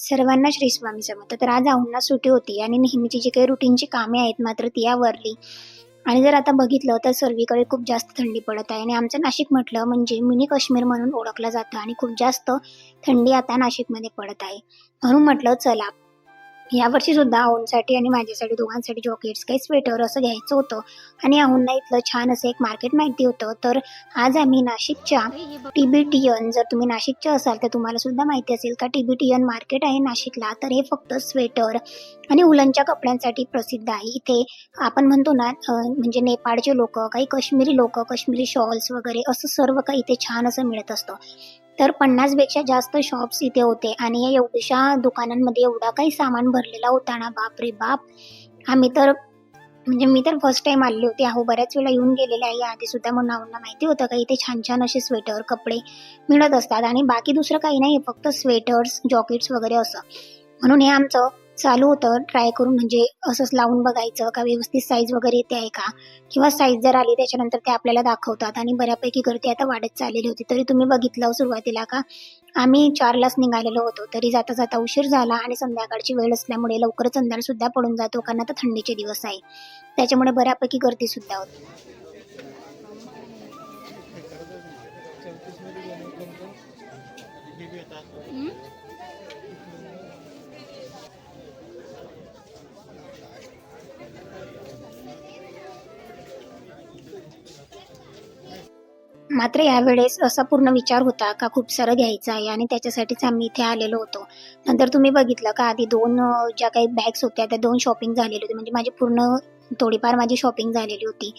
सर्वांना श्री स्वामी समर्थ. तर आज आहुंना सुट्टी होती आणि नेहमीची जी काही रुटीनची कामे आहेत मात्र ती आवरली. आणि जर आता बघितलं तर सर्वीकडे खूप जास्त थंडी पडत आहे आणि आमचं नाशिक म्हटलं म्हणजे मिनी काश्मीर म्हणून ओळखलं जातं आणि खूप जास्त थंडी आता नाशिकमध्ये पडत आहे. म्हणून म्हटलं चला यावर्षी सुद्धा आऊनसाठी आणि माझ्यासाठी दोघांसाठी जॉकेट्स काही स्वेटर असं घ्यायचं होतं. आणि आहुंना इथलं छान असं एक मार्केट माहिती होतं. तर आज आम्ही नाशिकच्या टिबिटियन जर तुम्ही नाशिकच्या असाल तर तुम्हाला सुद्धा माहिती असेल का टिबिटियन मार्केट आहे नाशिकला. तर हे फक्त स्वेटर आणि उलनच्या कपड्यांसाठी प्रसिद्ध आहे. इथे आपण म्हणतो ना म्हणजे नेपाळचे लोक काही काश्मीरी लोक काश्मीरी शॉल्स वगैरे असं सर्व काही इथे छान असं मिळत असतं. तर पन्नासपेक्षा जास्त शॉप्स इथे होते. आणि या एवढ्याशा दुकानांमध्ये एवढा काही सामान भरलेला होता ना बाप रे बाप. आम्ही तर म्हणजे मी तर फर्स्ट टाइम आलेली होती. अहो बऱ्याच वेळा येऊन गेलेले आहे आधी सुद्धा म्हणून आम्हाला माहिती होतं का इथे छान छान असे स्वेटर कपडे मिळत असतात. आणि बाकी दुसरं काही नाही फक्त स्वेटर्स जॉकेट्स वगैरे असं. म्हणून हे आमचं चालू होतं. ट्राय करून म्हणजे असंच लावून बघायचं का व्यवस्थित साईज वगैरे येते आहे का? किंवा साईज जर आली त्याच्यानंतर ते आपल्याला दाखवतात आणि बऱ्यापैकी गर्दी आता वाढत चाललेली होती. तरी तुम्ही बघितलं सुरुवातीला का? आम्ही चारलाच निघालेलो होतो. तरी जाता जाता उशीर झाला आणि संध्याकाळची वेळ असल्यामुळे लवकरच अंधार सुद्धा पडून जातो. कारण आता थंडीचे दिवस आहे. त्याच्यामुळे बऱ्यापैकी गर्दी सुद्धा होती. मात्र यावेळेस असा पूर्ण विचार होता का खूप सारं घ्यायचं आहे आणि त्याच्यासाठीच आम्ही इथे आलेलो होतो. नंतर तुम्ही बघितलं का आधी दोन ज्या काही बॅग्स होत्या त्या दोन शॉपिंग झालेली होती. म्हणजे माझी पूर्ण थोडीफार माझी शॉपिंग झालेली होती.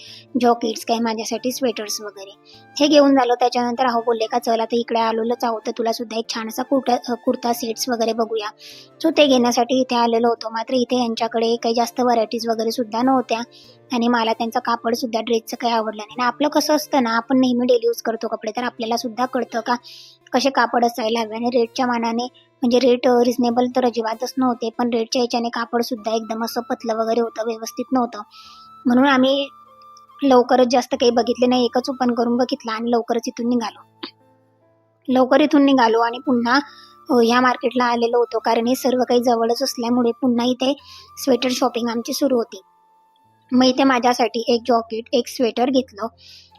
जॉकेट्स काय माझ्यासाठी स्वेटर्स वगैरे. हे घेऊन झालं. त्याच्यानंतर अहो बोलले का चला आता इकडे आलेलोच आहोत. तर तुला सुद्धा एक छान असा कुर्ता कुर्ता सेट्स वगैरे बघूया. सो ते घेण्यासाठी इथे आलेलो होतो. मात्र इथे यांच्याकडे काही जास्त व्हरायटीज वगैरे सुद्धा नव्हत्या. आणि मला त्यांचं कापड सुद्धा ड्रेसचं काही आवडलं नाही. आणि आपलं कसं असतं ना आपण नेहमी डेली यूज करतो कपडे तर आपल्याला सुद्धा कळतं का कसे कापड असायला हवे? आणि रेटच्या मानाने म्हणजे रेट रिझनेबल तर अजिबातच नव्हते पण रेटच्या ह्याच्याने कापड सुद्धा एकदम असं पतलं वगैरे होतं व्यवस्थित नव्हतं. म्हणून आम्ही लवकरच जास्त काही बघितले नाही एकच ओपन करून बघितलं आणि लवकरच इथून निघालो. लवकर इथून निघालो आणि पुन्हा ह्या मार्केटला आलेलो होतो कारण हे सर्व काही जवळच असल्यामुळे पुन्हा इथे स्वेटर शॉपिंग आमची सुरू होती. मग इथे माझ्यासाठी एक जॉकेट एक स्वेटर घेतलं.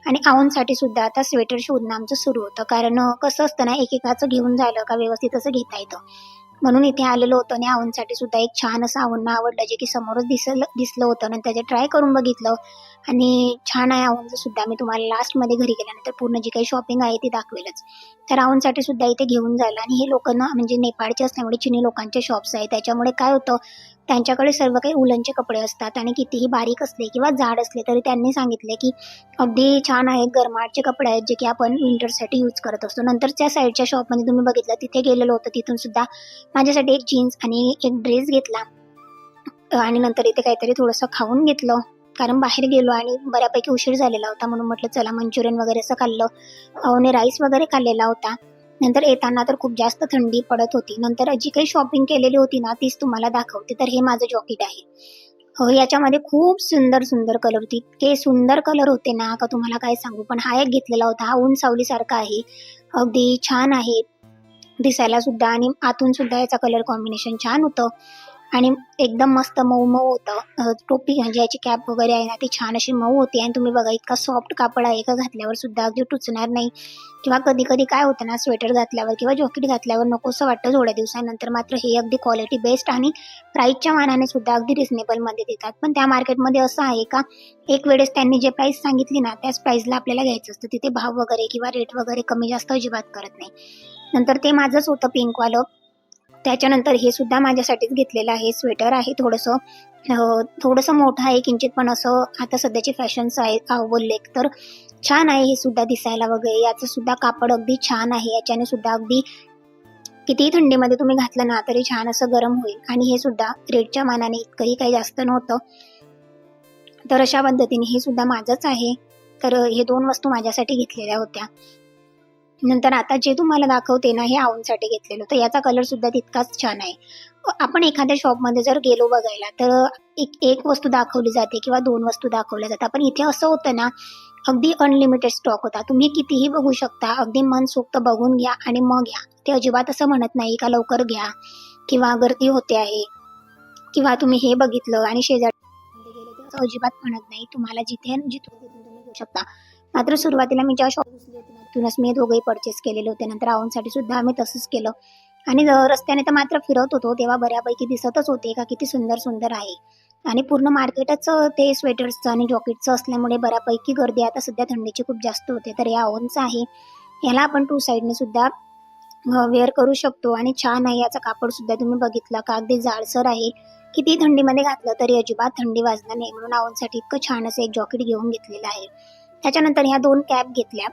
आणि आऊनसाठी सुद्धा आता स्वेटर शोधणं आमचं सुरू होतं. कारण कसं असतं ना एकेकाचं घेऊन झालं का व्यवस्थित असं घेता येतं. म्हणून इथे आलेलो होतो आणि आऊनसाठी सुद्धा एक छान असं आऊंना आवडलं जे की समोरच दिसलं दिसलं होतं. आणि त्याचे ट्राय करून बघितलं. आणि छान आहे आऊनचं सुद्धा. मी तुम्हाला लास्टमध्ये घरी गेल्यानंतर पूर्ण जी काही शॉपिंग आहे ती दाखवेलच. तर सुद्धा इथे घेऊन जायला. आणि हे लोक ना म्हणजे नेपाळचे असल्यामुळे चिनी लोकांचे शॉप्स आहे त्याच्यामुळे काय होतं त्यांच्याकडे सर्व काही उलनचे कपडे असतात आणि कितीही बारीक असले किंवा जाड असले तरी त्यांनी सांगितले की अगदी छान आहेत गरमाटचे कपडे आहेत जे की आपण विंटरसाठी यूज करत असतो. नंतर त्या साईडच्या शॉपमध्ये तुम्ही बघितलं तिथे गेलेलो होतं. तिथून सुद्धा माझ्यासाठी एक जीन्स आणि एक ड्रेस घेतला. आणि नंतर इथे काहीतरी थोडंसं खाऊन घेतलं. कारण बाहेर गेलो आणि बऱ्यापैकी उशीर झालेला होता म्हणून म्हटलं चला मंचुरियन वगैरे असं खाल्लं. आणि राईस वगैरे खाल्लेला होता. नंतर येताना तर खूप जास्त थंडी पडत होती. नंतर जी काही शॉपिंग केलेली होती ना तीच तुम्हाला दाखवते. तर हे माझं जॉकेट आहे. याच्यामध्ये खूप सुंदर सुंदर कलर होते. इतके सुंदर कलर होते ना का तुम्हाला काय सांगू? पण हा एक घेतलेला होता. हा ऊन सावलीसारखा आहे. अगदी छान आहे. दिसायला सुद्धा आणि आतून सुद्धा याचा कलर कॉम्बिनेशन छान होतं. आणि एकदम मस्त मऊ मऊ होतं. टोपी म्हणजे याची कॅप वगैरे आहे ना ती छान अशी मऊ होती. आणि तुम्ही बघा इतका सॉफ्ट कापड आहे. का घातल्यावर सुद्धा अगदी टुचणार नाही. किंवा कधी कधी काय होतं ना स्वेटर घातल्यावर किंवा जॉकेट घातल्यावर नकोसं वाटतं थोड्या दिवसानंतर मात्र हे अगदी क्वालिटी बेस्ट आणि प्राईसच्या मानाने सुद्धा अगदी रिझनेबलमध्ये देतात. पण त्या मार्केटमध्ये असं आहे का एक वेळेस त्यांनी जे प्राईस सांगितली ना त्याच प्राईसला आपल्याला घ्यायचं असतं. तिथे भाव वगैरे किंवा रेट वगैरे कमी जास्त अजिबात करत नाही. नंतर ते माझंच होतं पिंकवालं त्याच्यानंतर हे सुद्धा माझ्यासाठीच घेतलेलं आहे. स्वेटर आहे थोडंसं. थोडंसं मोठं आहे किंचित पण असं आता सध्याची फॅशन्स आहे बोलले तर छान आहे हे सुद्धा दिसायला वगैरे. याचं सुद्धा कापड अगदी छान आहे. याच्याने सुद्धा अगदी कितीही थंडीमध्ये तुम्ही घातलं ना तरी छान असं गरम होईल. आणि हे सुद्धा रेटच्या मानाने इतकंही काही जास्त नव्हतं. तर अशा पद्धतीने हे सुद्धा माझंच आहे. तर हे दोन वस्तू माझ्यासाठी घेतलेल्या होत्या. नंतर आता जे तुम्हाला दाखवते ना हे आऊनसाठी घेतलेलं. तर याचा कलर सुद्धा तितकाच छान आहे. आपण एखाद्या शॉपमध्ये जर गेलो बघायला तर एक एक वस्तू दाखवली जाते किंवा दोन वस्तू दाखवल्या जातात. पण इथे असं होतं ना अगदी अनलिमिटेड स्टॉक होता. तुम्ही कितीही बघू शकता अगदी मनसोक्त बघून घ्या आणि मग घ्या ते अजिबात असं म्हणत नाही का लवकर घ्या. किंवा गर्दी होते आहे. किंवा तुम्ही हे बघितलं आणि शेजारी गेले ते. असं अजिबात म्हणत नाही. तुम्हाला जिथे जिथून तुम्ही घेऊ शकता. मात्र सुरुवातीला मी ज्या शॉप घुसली होती तिथूनच मी दोघंही परचेस केलेले होते. नंतर आवूनसाठी सुद्धा आम्ही तसंच केलं. आणि रस्त्याने तर मात्र फिरत होतो. तेव्हा बऱ्यापैकी दिसतच होते का किती सुंदर सुंदर आहे. आणि पूर्ण मार्केटच ते स्वेटर्सचं आणि जॉकेटचं असल्यामुळे बऱ्यापैकी गर्दी आता सध्या थंडीची खूप जास्त होते. तर या ओनचं आहे. याला आपण टू साईडने सुद्धा वेअर करू शकतो. आणि छान आहे. याचा कापड सुद्धा तुम्ही बघितला का? अगदी जाडसर आहे. किती थंडीमध्ये घातलं तरी अजिबात थंडी वाजणार नाही. म्हणून आवनसाठी इतकं छान असं एक जॉकेट घेऊन घेतलेलं आहे. त्याच्यानंतर ह्या दोन कॅप घेतल्या.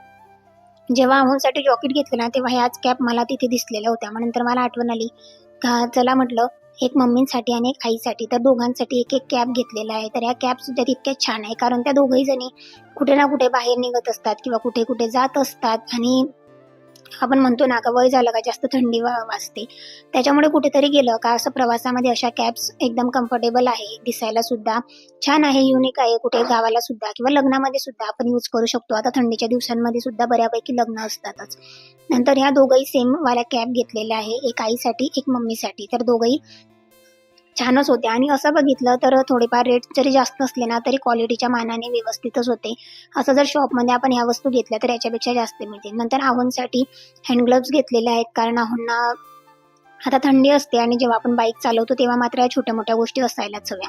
जेव्हा आवनसाठी जॉकेट घेतलं ना तेव्हा ह्याच कॅप मला तिथे दिसलेल्या होत्या. मग नंतर मला आठवण आली का चला म्हटलं एक मम्मींसाठी आणि एक आईसाठी तर दोघांसाठी एक एक कॅप घेतलेला आहे. तर ह्या कॅपसुद्धा सुद्धा छान आहे कारण त्या दोघही जणी कुठे ना कुठे बाहेर निघत असतात किंवा कुठे कुठे जात असतात आणि आपण म्हणतो ना का वय झालं का जास्त थंडी वा- वाजते. त्याच्यामुळे कुठेतरी गेलं का असं प्रवासामध्ये अशा कॅब्स एकदम कम्फर्टेबल आहे दिसायला सुद्धा छान आहे युनिक आहे कुठे गावाला सुद्धा किंवा लग्नामध्ये सुद्धा आपण यूज करू शकतो. आता थंडीच्या दिवसांमध्ये सुद्धा बऱ्यापैकी लग्न असतातच. नंतर ह्या दोघंही सेम वाल्या कॅब घेतलेल्या आहे एक आईसाठी एक मम्मीसाठी. तर दोघंही छानच होते. आणि असं बघितलं तर थोडेफार रेट जरी जास्त असले ना तरी क्वालिटीच्या मानाने व्यवस्थितच होते. असं जर शॉपमध्ये आपण ह्या वस्तू घेतल्या तर याच्यापेक्षा जास्त मिळतील. नंतर आव्हानसाठी हँडग्लव्स घेतलेले आहेत. कारण आव्हांना आता थंडी असते आणि जेव्हा आपण बाईक चालवतो तेव्हा मात्र या छोट्या मोठ्या गोष्टी असायलाच हव्या.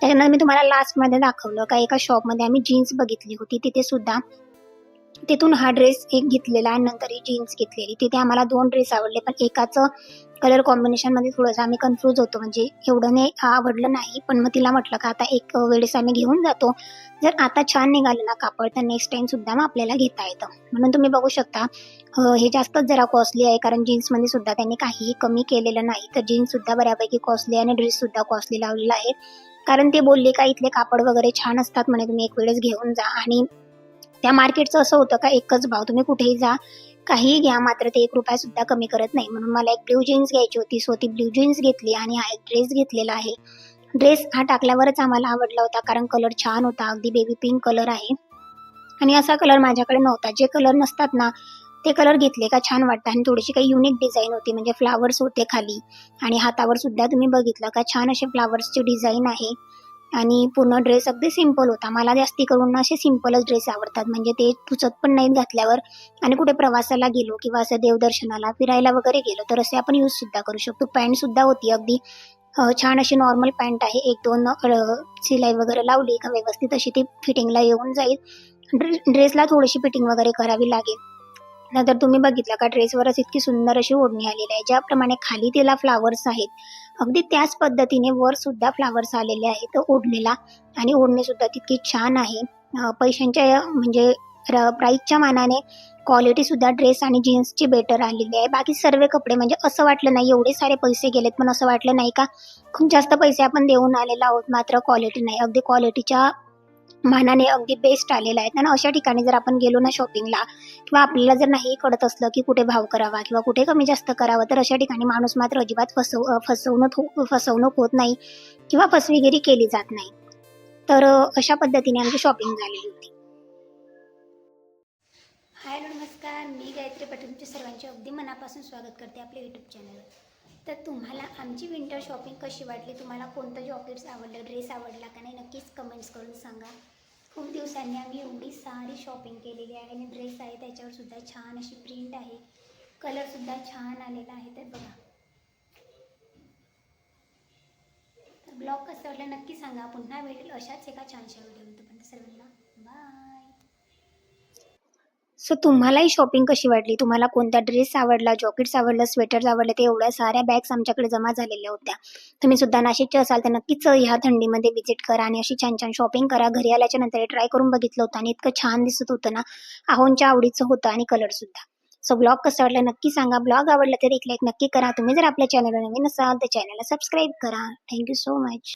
त्याच्यानंतर मी तुम्हाला लास्टमध्ये दाखवलं का एका शॉपमध्ये आम्ही जीन्स बघितली होती. तिथे सुद्धा तिथून हा ड्रेस एक घेतलेला आणि नंतर ही जीन्स घेतलेली. तिथे आम्हाला दोन ड्रेस आवडले पण एकाचं कलर कॉम्बिनेशनमध्ये थोडंसं आम्ही कन्फ्यूज होतो. म्हणजे एवढं नाही आवडलं नाही पण मग तिला म्हटलं का आता एक वेळेस आम्ही घेऊन जातो. जर आता छान निघालं ना कापड तर नेक्स्ट टाईमसुद्धा मग आपल्याला घेता येतं. म्हणून तुम्ही बघू शकता हे जास्तच जरा कॉस्टली आहे कारण जीन्समध्ये सुद्धा त्यांनी काहीही कमी केलेलं नाही. तर जीन्ससुद्धा बऱ्यापैकी कॉस्टली आणि ड्रेससुद्धा कॉस्टली लावलेला आहे. कारण ते बोलले का इथले कापड वगैरे छान असतात म्हणे तुम्ही एक वेळेस घेऊन जा. आणि त्या मार्केटचं असं होतं का एकच भाव तुम्ही कुठेही जा काहीही घ्या मात्र ते एक रुपया सुद्धा कमी करत नाही. म्हणून मला एक ब्ल्यू जीन्स घ्यायची होती. सो ती ब्ल्यू जीन्स घेतली आणि हा एक ड्रेस घेतलेला आहे. ड्रेस हा टाकल्यावरच आम्हाला आवडला होता कारण कलर छान होता. अगदी बेबी पिंक कलर आहे. आणि असा कलर माझ्याकडे नव्हता. जे कलर नसतात ना ते कलर घेतले का छान वाटतं. आणि थोडीशी काही युनिक डिझाईन होती म्हणजे फ्लावर्स होते खाली. आणि हातावर सुद्धा तुम्ही बघितलं का छान असे फ्लावर्सची डिझाईन आहे. आणि पूर्ण ड्रेस अगदी सिंपल होता. मला जास्ती करून असे सिम्पलच ड्रेस आवडतात. म्हणजे ते पुचत पण नाहीत घातल्यावर. आणि कुठे प्रवासाला गेलो किंवा असं देवदर्शनाला फिरायला वगैरे गेलो तर असे आपण यूज सुद्धा करू शकतो. पॅन्ट सुद्धा होती अगदी छान अशी नॉर्मल पॅन्ट आहे. एक दोन सिलाई शिलाई वगैरे लावली का व्यवस्थित अशी ती फिटिंगला येऊन जाईल. ड्रे- ड्रेसला थोडीशी फिटिंग वगैरे करावी लागेल. नंतर तुम्ही बघितलं का ड्रेसवरच इतकी सुंदर अशी ओढणी आलेली आहे. ज्याप्रमाणे खाली तिला फ्लावर्स आहेत अगदी त्याच पद्धतीने वर सुद्धा फ्लावर्स आलेले आहेत ओढणीला. आणि ओढणी सुद्धा तितकी छान आहे. पैशांच्या म्हणजे प्राईसच्या मानाने क्वालिटी सुद्धा ड्रेस आणि जीन्सची बेटर आलेली आहे. बाकी सर्व कपडे म्हणजे असं वाटलं नाही एवढे सारे पैसे गेलेत पण असं वाटलं नाही का खूप जास्त पैसे आपण देऊन आलेलो आहोत मात्र क्वालिटी नाही. अगदी क्वालिटीच्या मानाने अगदी बेस्ट आलेलं आहे. ना अशा ठिकाणी जर आपण गेलो ना शॉपिंगला किंवा आपल्याला जर नाही कळत असलं की कुठे भाव करावा किंवा कुठे कमी जास्त करावा तर अशा ठिकाणी माणूस मात्र अजिबात फसव फसवणूक हो- फसवणूक होत नाही किंवा फसवेगिरी केली जात नाही. तर अशा पद्धतीने आमची शॉपिंग झालेली होती. हाय नमस्कार. मी गायत्री पटेल. तुमच्या सर्वांचे अगदी मनापासून स्वागत करते आपल्या यूट्यूब चॅनलवर तर तुम्हाला आमची विंटर शॉपिंग कशी वाटली? तुम्हाला कोणतं जॉकेट्स आवडलं ड्रेस आवडला का नाही? नक्कीच कमेंट्स करून सांगा. खूप दिवसांनी आम्ही एवढी सारी शॉपिंग केलेली आहे आणि ड्रेस आहे त्याच्यावर सुद्धा छान अशी प्रिंट आहे. कलरसुद्धा छान आलेला आहे तर बघा. ब्लॉग कसं वाटलं नक्की सांगा. पुन्हा भेटेल अशाच एका छानशा व्हिडिओ पण सर्वांना बाय सो तुम्हालाही शॉपिंग कशी वाटली? तुम्हाला कोणता ड्रेस आवडला? जॉकेट्स आवडलं स्वेटर्स आवडले? ते एवढ्या साऱ्या बॅग्स आमच्याकडे जमा झालेल्या होत्या. तुम्ही सुद्धा नाशिकचे असाल तर नक्कीच ह्या थंडीमध्ये व्हिजिट करा आणि अशी छान छान शॉपिंग करा. घरी आल्याच्यानंतर ट्राय करून बघितलं होतं आणि इतकं छान दिसत होतं ना. आहोंच्या आवडीचं होतं आणि कलर सुद्धा. सो ब्लॉग कसं आवडलं नक्की सांगा. ब्लॉग आवडला तर एक लाईक नक्की करा. तुम्ही जर आपल्या चॅनलवर नवीन असाल तर चॅनलला सबस्क्राईब करा. Thank you so much